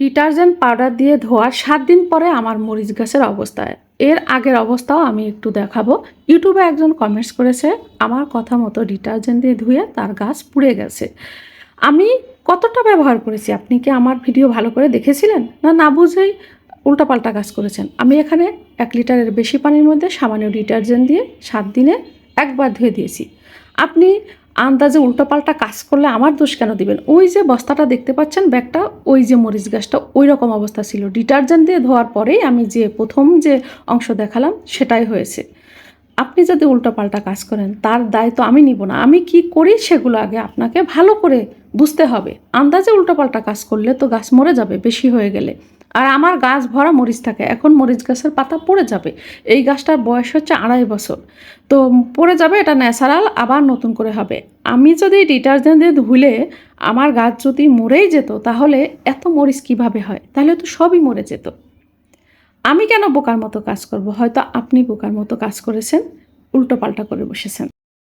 Detergent powder দিয়ে ধোয়ার সাত দিন পরে আমার মরিচ গাছের অবস্থায় এর আগের অবস্থাও আমি একটু দেখাবো। ইউটিউবে একজন কমেন্টস করেছে, আমার কথা মতো ডিটারজেন্ট দিয়ে ধুয়ে তার গাছ পুড়ে গেছে। আমি কতটা ব্যবহার করেছি? আপনি কি আমার ভিডিও ভালো করে দেখেছিলেন? না না বুঝেই উল্টাপাল্টা কাজ করেছেন। আমি এখানে এক লিটারের বেশি পানির মধ্যে সামান্য ডিটারজেন্ট দিয়ে সাত দিনে একবার ধুয়ে দিয়েছি। আপনি আন্দাজে উল্টোপাল্টা কাজ করলে আমার দোষ কেন দিবেন? ওই যে বস্তাটা দেখতে পাচ্ছেন ব্যাগটা, ওই যে মরিচ গাছটা ওই রকম অবস্থা ছিল। ডিটারজেন্ট দিয়ে ধোয়ার পরেই আমি যে প্রথম যে অংশ দেখালাম, সেটাই হয়েছে। আপনি যদি উল্টোপাল্টা কাজ করেন, তার দায় তো আমি নিব না। আমি কি করি সেগুলো আগে আপনাকে ভালো করে বুঝতে হবে। আন্দাজে উল্টোপাল্টা কাজ করলে তো গাছ মরে যাবে বেশি হয়ে গেলে। আর আমার গাছ ভরা মরিচ থাকে। এখন মরিচ গাছের পাতা পড়ে যাবে। এই গাছটার বয়স হচ্ছে আড়াই বছর। তো পড়ে যাবে, এটা ন্যাচারাল, আবার নতুন করে হবে। আমি যদি ডিটারজেন্ট দিয়ে ধুলে আমার গাছ যদি মরেই যেত, তাহলে এত মরিচ কীভাবে হয়? তাহলে তো সবই মরে যেত। আমি কেন বোকার মতো কাজ করব? হয়তো আপনি বোকার মতো কাজ করেছেন উল্টো পাল্টা করে বসেছেন।